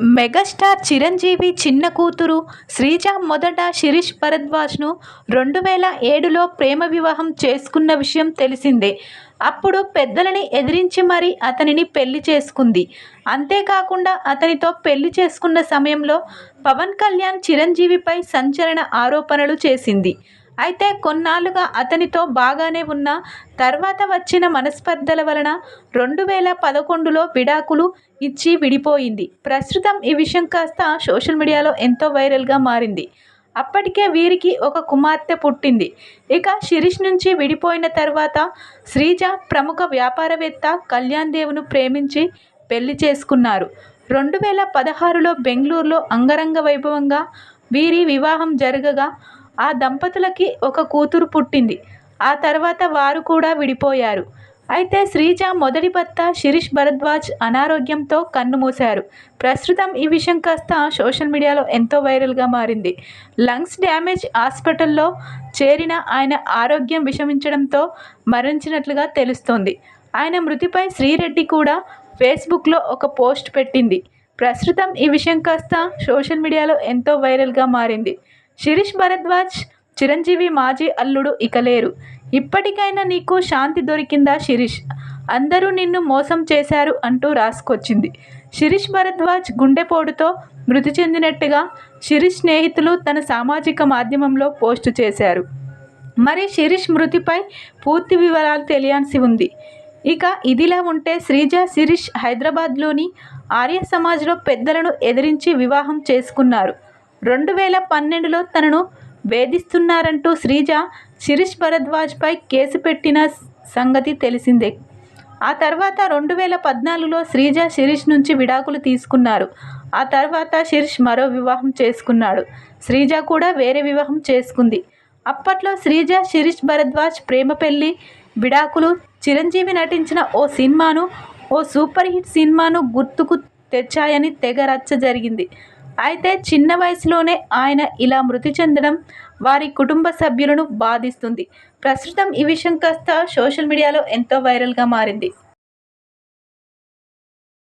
Megastar Chiranjeevi చిన్న కూతురు శ్రీజ మొదట శిరీష్ భరద్వాజ్ను రెండు వేల ఏడులో ప్రేమ వివాహం చేసుకున్న విషయం తెలిసిందే. అప్పుడు పెద్దలని ఎదిరించి మరీ అతనిని పెళ్ళి చేసుకుంది. అంతేకాకుండా అతనితో పెళ్ళి చేసుకున్న సమయంలో పవన్ కళ్యాణ్ చిరంజీవిపై సంచలన ఆరోపణలు చేసింది. అయితే కొన్నాళ్ళుగా అతనితో బాగానే ఉన్న తర్వాత వచ్చిన మనస్పర్ధల వలన రెండు వేల పదకొండులో విడాకులు ఇచ్చి విడిపోయింది. ప్రస్తుతం ఈ విషయం కాస్త సోషల్ మీడియాలో ఎంతో వైరల్గా మారింది. అప్పటికే వీరికి ఒక కుమార్తె పుట్టింది. ఇక శిరీష్ నుంచి విడిపోయిన తర్వాత శ్రీజ ప్రముఖ వ్యాపారవేత్త కళ్యాణ్ దేవును ప్రేమించి పెళ్ళి చేసుకున్నారు. రెండు వేల పదహారులో బెంగళూరులో అంగరంగ వైభవంగా వీరి వివాహం జరగగా ఆ దంపతులకి ఒక కూతురు పుట్టింది. ఆ తర్వాత వారు కూడా విడిపోయారు. అయితే శ్రీజ మొదటి భర్త శిరీష్ భరద్వాజ్ అనారోగ్యంతో కన్నుమూశారు ప్రస్తుతం ఈ విషయం కాస్త సోషల్ మీడియాలో ఎంతో వైరల్గా మారింది. లంగ్స్ డ్యామేజ్ హాస్పిటల్లో చేరిన ఆయన ఆరోగ్యం విషమించడంతో మరణించినట్లుగా తెలుస్తోంది. ఆయన మృతిపై శ్రీరెడ్డి కూడా ఫేస్బుక్లో ఒక పోస్ట్ పెట్టింది. ప్రస్తుతం ఈ విషయం కాస్త సోషల్ మీడియాలో ఎంతో వైరల్గా మారింది. శిరీష్ భరద్వాజ్ చిరంజీవి మాజీ అల్లుడు ఇక లేరు ఇప్పటికైనా నీకు శాంతి దొరికిందా శిరీష్? అందరూ నిన్ను మోసం చేశారు అంటూ రాసుకొచ్చింది. శిరీష్ భరద్వాజ్ గుండెపోటుతో మృతి చెందినట్టుగా శిరీష్ స్నేహితులు తన సామాజిక మాధ్యమంలో పోస్టు చేశారు. మరి శిరీష్ మృతిపై పూర్తి వివరాలు తెలియాల్సి ఉంది. ఇక ఇదిలా ఉంటే శ్రీజ శిరీష్ హైదరాబాద్లోని ఆర్య సమాజ్లో పెద్దలను ఎదిరించి వివాహం చేసుకున్నారు. రెండు వేల పన్నెండులో తనను వేధిస్తున్నారంటూ శ్రీజ శిరీష్ భరద్వాజ్పై కేసు పెట్టిన సంగతి తెలిసిందే. ఆ తర్వాత రెండు వేల పద్నాలుగులో శ్రీజ శిరీష్ నుంచి విడాకులు తీసుకున్నారు. ఆ తర్వాత శిరీష్ మరో వివాహం చేసుకున్నాడు. శ్రీజ కూడా వేరే వివాహం చేసుకుంది. అప్పట్లో శ్రీజ శిరీష్ భరద్వాజ్ ప్రేమ పెళ్ళి విడాకులు చిరంజీవి నటించిన ఓ సినిమాను ఓ సూపర్ హిట్ సినిమాను గుర్తుకు తెచ్చాయని తెగ రచ్చ జరిగింది. అయితే చిన్న వయసులోనే ఆయన ఇలా మృతి చెందడం వారి కుటుంబ సభ్యులను బాధిస్తుంది. ప్రస్తుతం ఈ విషయం కాస్త సోషల్ మీడియాలో ఎంతో వైరల్గా మారింది.